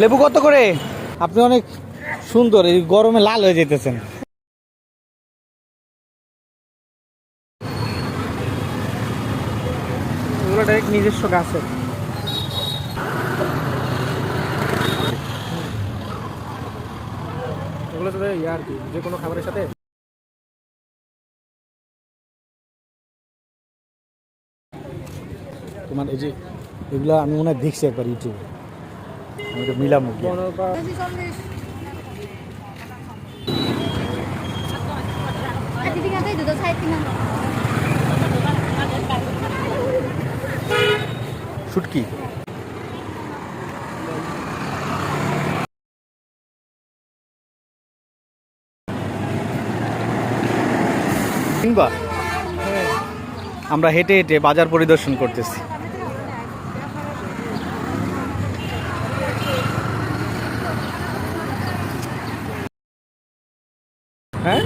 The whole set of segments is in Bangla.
লেবু কত করে? আপনি অনেক সুন্দর এই গরমে লাল হয়ে যেতেছেন এগুলো ডাইরেক্ট নিজস্ব গাছের এগুলো সাথে ইয়ে আর কি যে কোনো খাবারের সাথে। তোমার এই যে এগুলো আমি মনে হয় দেখছি একবার ইউটিউবে। আমি মিলাম. শুটকি কিংবা আমরা হেঁটে হেঁটে বাজার পরিদর্শন করতেছি হ্যাঁ?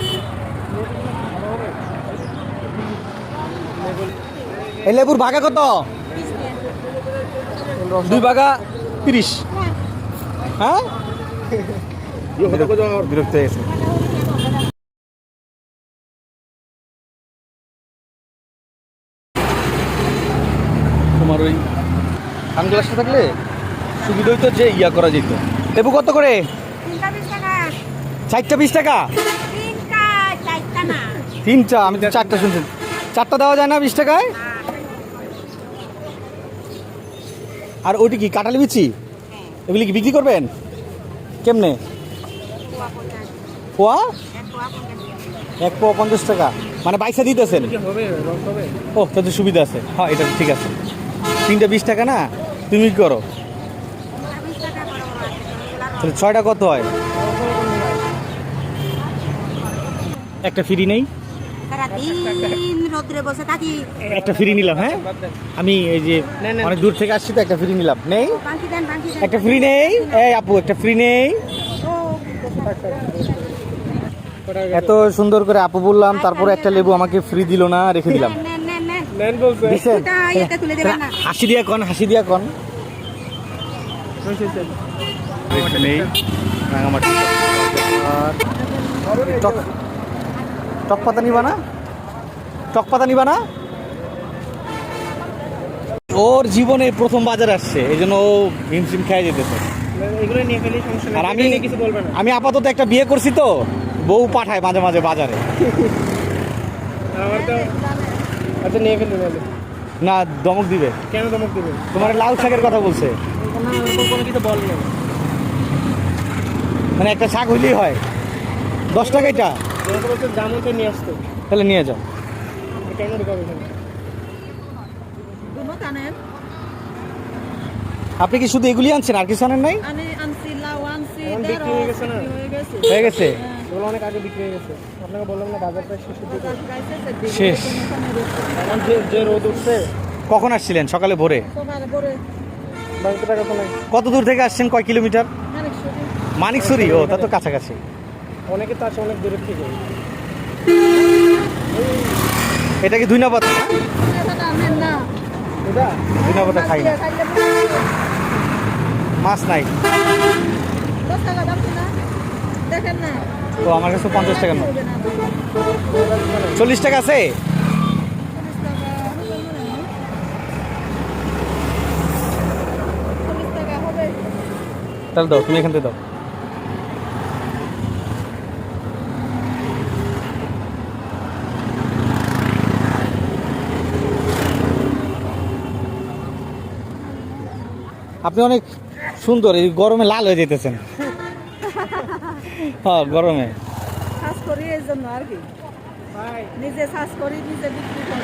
এই লেবুর ভাগা কত? দুই বাগা তিরিশ। হ্যাঁ? বিরক্ত হয়ে গেছে। তোমার ওই সানগ্লাসটা থাকলে সুবিধা হইতো যে ইয়া করা যেত। লেবু কত করে? চারটা বিশ টাকা? তিনটা আমি তো চারটা শুনছি। চারটা দেওয়া যায় না বিশ টাকায়? আর ওটি কি কাটালি বিচি? এগুলি কি বিক্রি করবেন? কেমনে? পোয়া? এক পোয়া পঞ্চাশ। টাকা। মানে বাইসা দিতেছেন? কি হবে? রস হবে? ও তাদের সুবিধা আছে। হ্যাঁ এটা ঠিক আছে। তিনটা বিশ টাকা না? তুমি কি করো তাহলে ছয়টা কত হয়? একটা ফ্রি নেই. একটা ফ্রি নিলাম হ্যাঁ? আমি এই যে। অনেক দূর থেকে আসছি তো একটা ফ্রি নিলাম। নেই. একটা ফ্রি নেই? এই আপু একটা ফ্রি নেই? এত সুন্দর করে আপু বললাম তারপরে একটা লেবু আমাকে ফ্রি দিল না রেখে দিলাম। na. হাসি দিয়া কন হাসি দিয়া কন। নেই। রাঙামাটি। আর টক পাতা নিবা না? টক পাতা নিবা না? ওর জীবনে প্রথম বাজার আসছে এই জন্য ও হিমশিম খেয়ে যেতেছে এগুলো নিয়ে ফেলি আর আমি নিয়ে কিছু বলবে না। আমি আপাতত একটা বিয়ে করছি তো বউ পাঠায় মাঝে মাঝে বাজারে। আচ্ছা নিয়ে ফেলি না দমক দিবে। কেন দমক দিবে? তোমার লাল শাকের কথা বলছে। মানে একটা শাক হইলেই হয়। দশ টাকা এটা। তাহলে নিয়ে যাও। আপনি কি শুধু এগুলি আনছেন? আর কিছু আনেন নাই? হয়ে গেছে হয়ে অনেক আগে বিক্রি হয়ে গেছে। আপনাকে বললাম না বাজার প্রায় শেষের দিকে। বাজার গাইছে সে দিকে। শেষ। যে রোদ উঠছে কখন আসছিলেন? সকালে ভোরে? কত দূর থেকে আসছেন? কয় কিলোমিটার? মানিকসুরি? ও তা তো কাছাকাছি। অনেকে তো আছে অনেক দূরের থেকে। এটা কি দুই না পাতা? এটা? দুই পাতা খাই না। মাছ নাই। তো আমার কাছে পঞ্চাশ টাকা না চল্লিশ টাকা আছে? তাহলে দাও তুমি এখান থেকে দাও। আপনি অনেক সুন্দর, এই গরমে লাল হয়ে যেতেছেন। হ্যাঁ গরমে। কাজ করি এই আর কি। নিজে কাজ করি, নিজে বিক্রি করি।